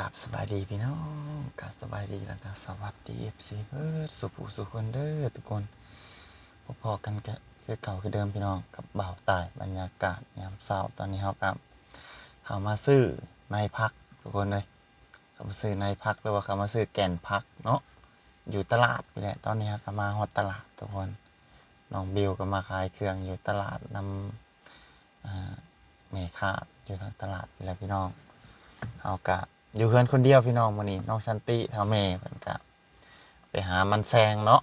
ราบสบายดีพี่น้องกาบสบายดีแล้วก็สวัสดีเอฟซีเพื่อสุภูสุคนเด้อทุกคนพอๆกันก็คือเก่าคือเดิมพี่น้องกับบ่าวตายบรรยากาศยามเช้าตอนนี้ครับครับเขามาซื้อในพักทุกคนเลยเขามาซื้อในพักหรือว่าเขามาซื้อแก่นพักเนาะอยู่ตลาดนี่แหละตอนนี้ครับมาฮอดตลาดทุกคนน้องบิวก็มาขายเครื่องอยู่ตลาดนำอ่าแม่ค้าอยู่ทางตลาดนี่แหละพี่น้องเอากะ อยู่เพื่อนคนเดียวพี่น้องวันนี้น้องชันติทาแม่เพิ่นกะไปหามันแซงเนาะ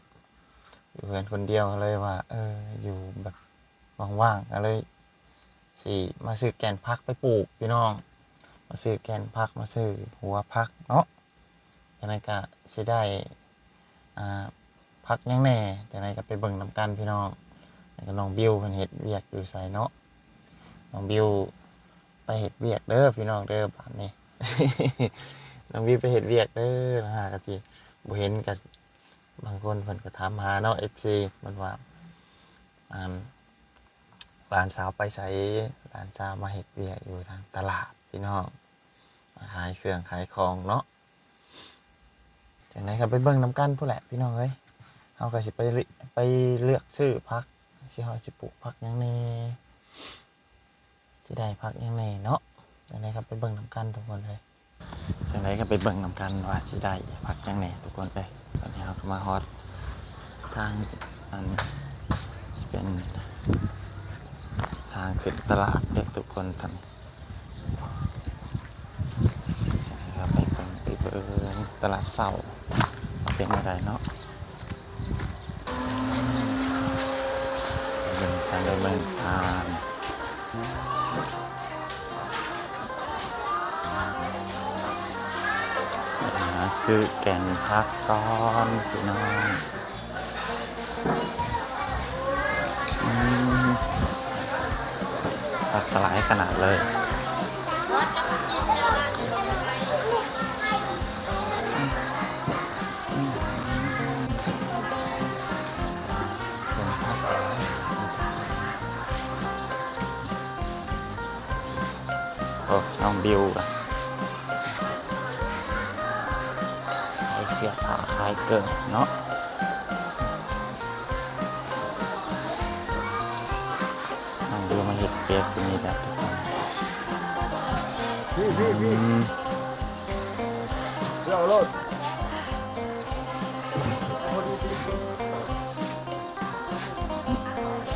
อยู่เพื่อนคนเดียวเลยว่า เออ อยู่แบบว่างๆก็เลยสิมาซื้อแกนพักไปปลูกพี่น้อง มาซื้อแกนพักมาซื้อหัวพักเนาะจากนั้นก็สิได้อ่าพักยังแน่จากนั้นก็ไปเบิ่งนํกันพี่น้องแล้วก็น้องบิวเพิ่นเฮ็ดเวียกอยู่ไสเนาะน้องบิวไปเห็ดเวียกเด้อพี่น้องเด้อบ้านนี้ น้องวีไปเห็ดเวียกเด้อนะฮะกะทีบ่เห็นกันบางคนเพิ่นก็ถามหาเนาะ FC มันว่าอ่าหลานสาวไปใส่หลานสาวมาเห็ดเวียกอยู่ทางตลาดพี่น้องมาขายเครื่องขายของเนาะจากนั้นก็ไปเบิ่งน้ำกันผู้แหละพี่น้องเอ้ยเฮาก็สิไปเลืไปเลือกซื้อพักสิเฮาสิปลูกพักหยังแน่สิได้พักยังไงเนาะ จังไดครับไปเบิ่งนำกันทุกคนเลยจังไดก็ไปเบิ่งนำกันว่าสิได้พักยังไงทุกคนเลยตอนนี้เราก็มาฮอตทางอันเป็นทางขึ้นตลาดเด็กทุกคนทันจังไดครับไปเบิ่งไปเบิ่งตลาดเสาว่าเป็นอะไรเนาะไปเบิ่งการเนินทาง ซื้อแก่นพักก่อนพี่น้องอืมพักหลายขนาดเลยแก่นพักหลายโอ้น้องบิวอะ เสียผ้าขายเกินเนาะลองดูมาเห็ดเปียกที่นี่แบบทุกคนพี่พี่พี่อืมเราโลด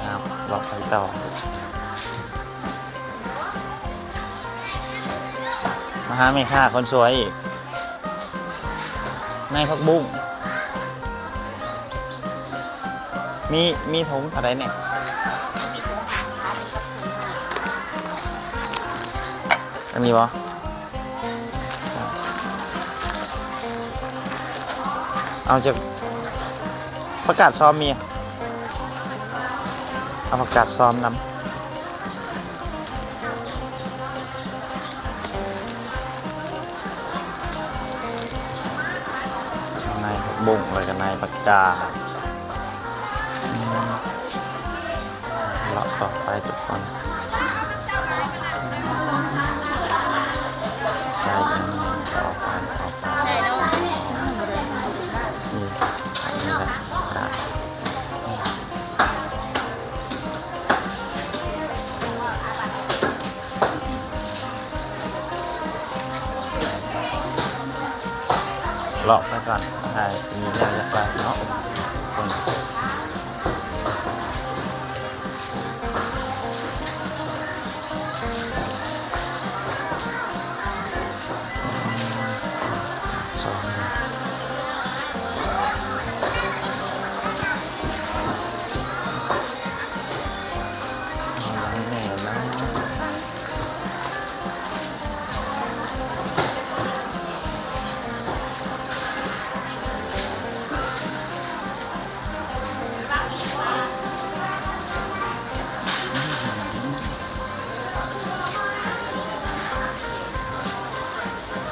เอาเลาไปต่อมาหาไม่ค่าคนสวยอีก ในายพักบุ้งมีมีถุงอะไรเนี่ยอันนี้วะเอาจากประกาศซ้อมมีเอาประกาศซ้อมนำ บุ้งเลยกับนายประกาศอืมเราต่อไปทุกคน หลอกไปก่อนใช่มีเรื่องแปลกๆเนาะ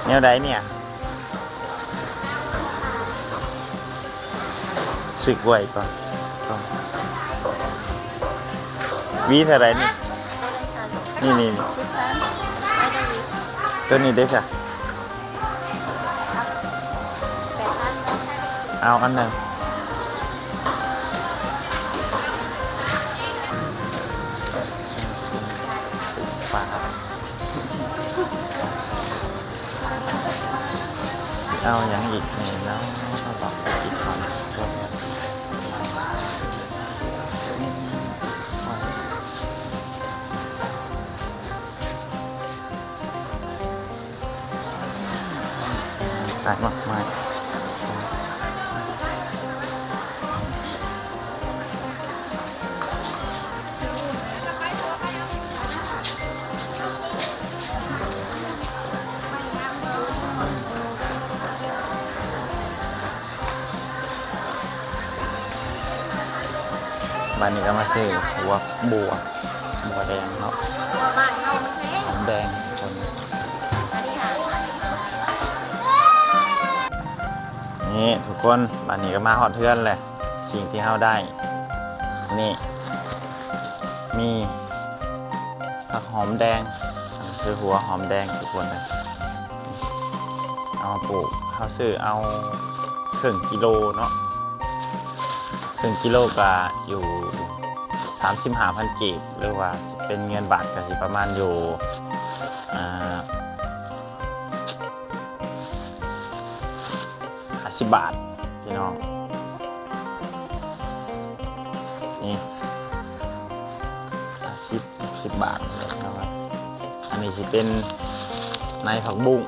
แนวใดเนี่ยสึกไหวก่อนวีเท่าไรนี่นี่นี่ตัวนี้ได้ค่ะเอาอันหนึ่ง เอาอย่างอีกนี่แล้วก็บอกไปอีกคนรวมกันตายมากมาย บ้านนี้ก็มาซื้อหัวบัวบัวแดงเนาะหอมแดงจนอันนี้หานี่ทุกคนบ้านนี้ก็มาฮอดเทือนเลยสิ่งที่เฮาได้ นี่ มีผักหอมแดงคือหัวหอมแดงทุกคนเลยเอาปลูกเขาซื้อเอาครึ่งกิโลเนาะ ครึ่งกิโลก็อยู่สามสิบห้าพันกีบหรือว่าเป็นเงินบาทก็สิประมาณอยู่ห้าสิบบาทพี่น้องนี่ห้าสิบสิบบาทนะครับอันนี้สิเป็นในผักบุ้ง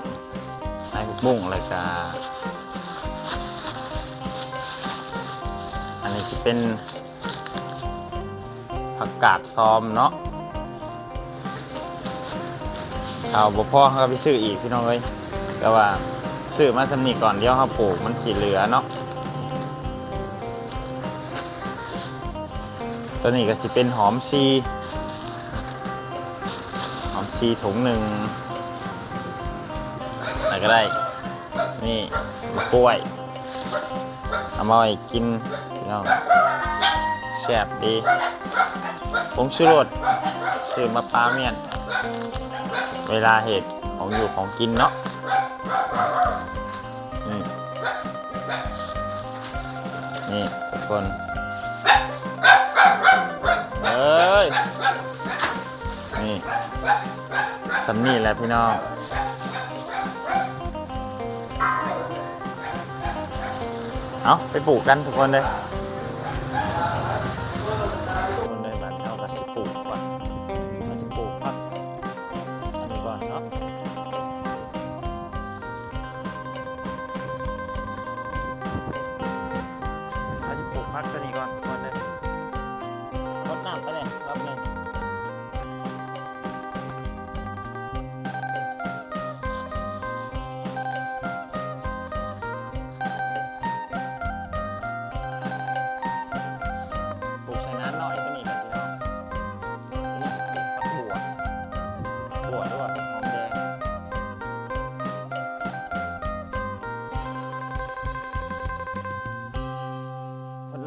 ในผักบุ้งอะไรก เป็นผักกาดซอมเนาะเอาบ่พ่อเขาไปซื้ออีกพี่น้องเลยแต่ว่าซื้อมาสำนีก่อนเดี๋ยวเขาปลูกมันสีเหลือเนาะตัวนี้ก็จะเป็นหอมชีหอมชีถุงหนึ่งอะไรก็ได้ นี่มะกล้วย เอามาไว้กินพี่น้องแซ่บดีผงชูรสซื้อมาปลาเมียน เวลาเห็ดของอยู่ของกินเนาะนี่ทุกคนเอ้ย นี่สำนีแหละพี่น้อง เอาไปปลูกกันทุกคนเลย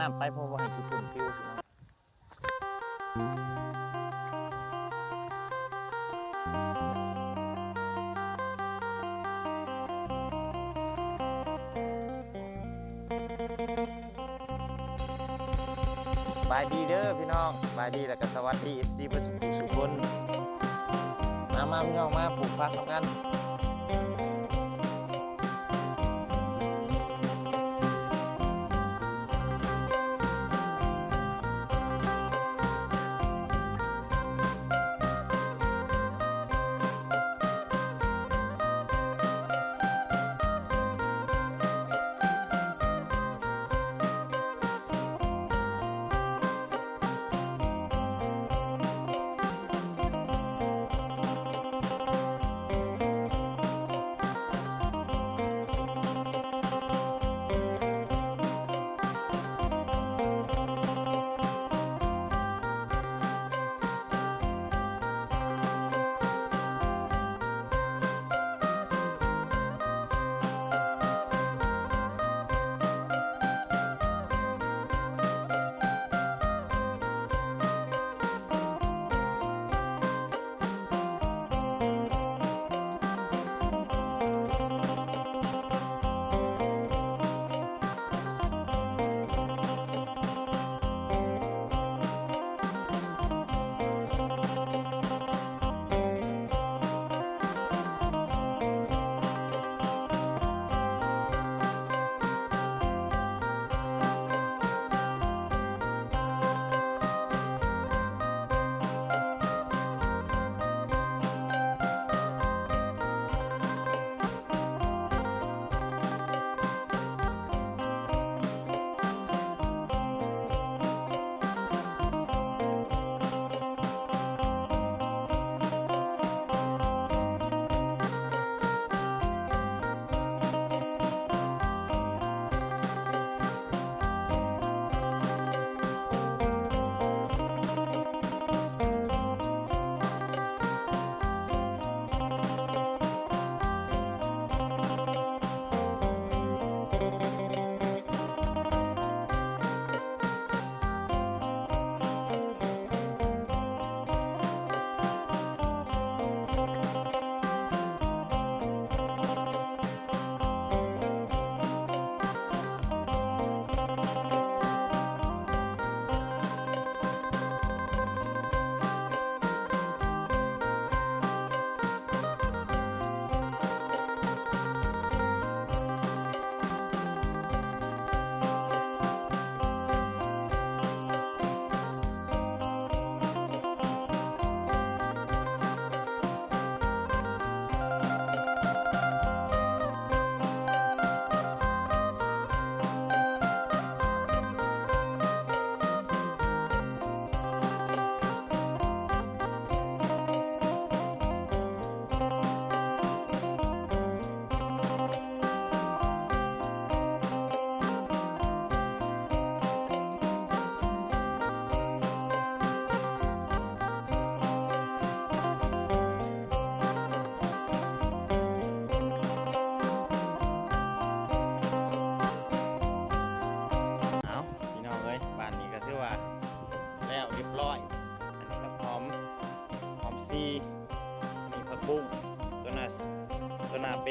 น้ำไปเพราะว่าให้ญี่ปุ่นฟิวบายดีเด้อพี่น้องบายดีแล้วก็สวัสดี FC เพื่อนสุขุสุขคนมามาพี่น้องมาปลูกพักทำกัน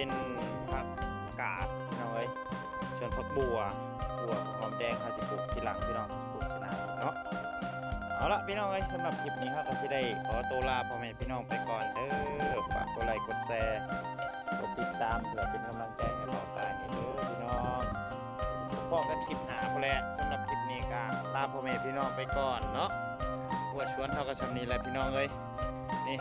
เป็นผักกาดพี่น้องเอ้ยส่วนผักบัวบัวหอมแดงข้าสิปลูกทีหลังพี่น้องปลูกขนาดเนาะเอาละพี่น้องเอ้ยสำหรับคลิปนี้ครับก็สิได้ขอตัวลาพ่อแม่พี่น้องไปก่อนเด้อฝากกดไลค์กดแชร์กดติดตามเพื่อเป็นกำลังใจให้เราตายเด้อพี่น้องพบกันคลิปหนาพอแล้วสำหรับคลิปนี้ก็ลาพ่อแม่พี่น้องไปก่อนเนาะปวดชวนเท่ากับชำนี้แหละพี่น้องเอ้ยนี่